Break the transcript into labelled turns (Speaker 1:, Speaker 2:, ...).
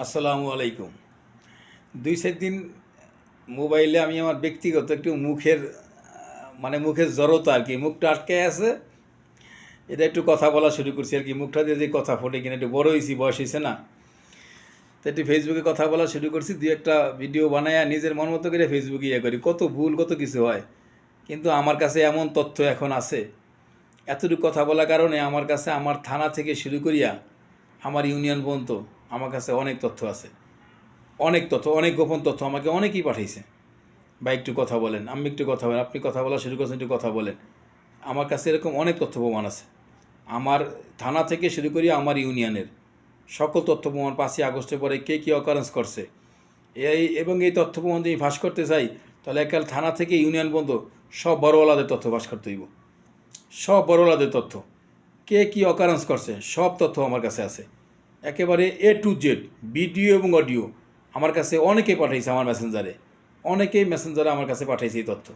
Speaker 1: আসসালামু আলাইকুম। দুই, চার দিন মোবাইলে আমি আমার ব্যক্তিগত একটু মুখের মানে মুখের জড়তা আর কি, মুখটা আটকে আছে। এটা একটু কথা বলা শুরু করছি আর কি, মুখটা দিয়ে যে কথা ফোটে কিনা, একটু বড় হয়েছি, বয়স হয়েছে না। তো একটু ফেসবুকে কথা বলা শুরু করছি, দুই একটা ভিডিও বানায় নিজের মন মতো করে ফেসবুকে ইয়ে করি। কত ভুল, কত কিছু হয়, কিন্তু আমার কাছে এমন তথ্য এখন আছে। এতটুকু কথা বলার কারণে আমার কাছে, আমার থানা থেকে শুরু করিয়া আমার ইউনিয়ন পর্যন্ত আমার কাছে অনেক তথ্য আছে। অনেক তথ্য, অনেক গোপন তথ্য আমাকে অনেকেই পাঠিয়েছে। বা একটু কথা বলেন আমি একটু কথা বলেন, আপনি কথা বলা শুরু করছেন, একটু কথা বলেন। আমার কাছে এরকম অনেক তথ্য প্রমাণ আছে। আমার থানা থেকে শুরু করি আমার ইউনিয়নের। সকল তথ্য প্রমাণ পাঁচই আগস্টের পরে কে কী অকারেন্স করছে। এই এবং এই তথ্য প্রমাণ যদি ফাঁস করতে চাই, তাহলে একাল থানা থেকে ইউনিয়ন পর্যন্ত সব বড়ওয়ালাদের তথ্য ফাঁস করতে হইব। সব বড়ওয়ালাদের তথ্য। কে কী অকারেন্স করছে, সব তথ্য আমার কাছে আছে। একেবারে এ টু জেড ভিডিও এবং অডিও আমার কাছে অনেকে পাঠাইছে আমার মেসেঞ্জারে অনেকেই মেসেঞ্জারে আমার কাছে পাঠাইছে এই তথ্য।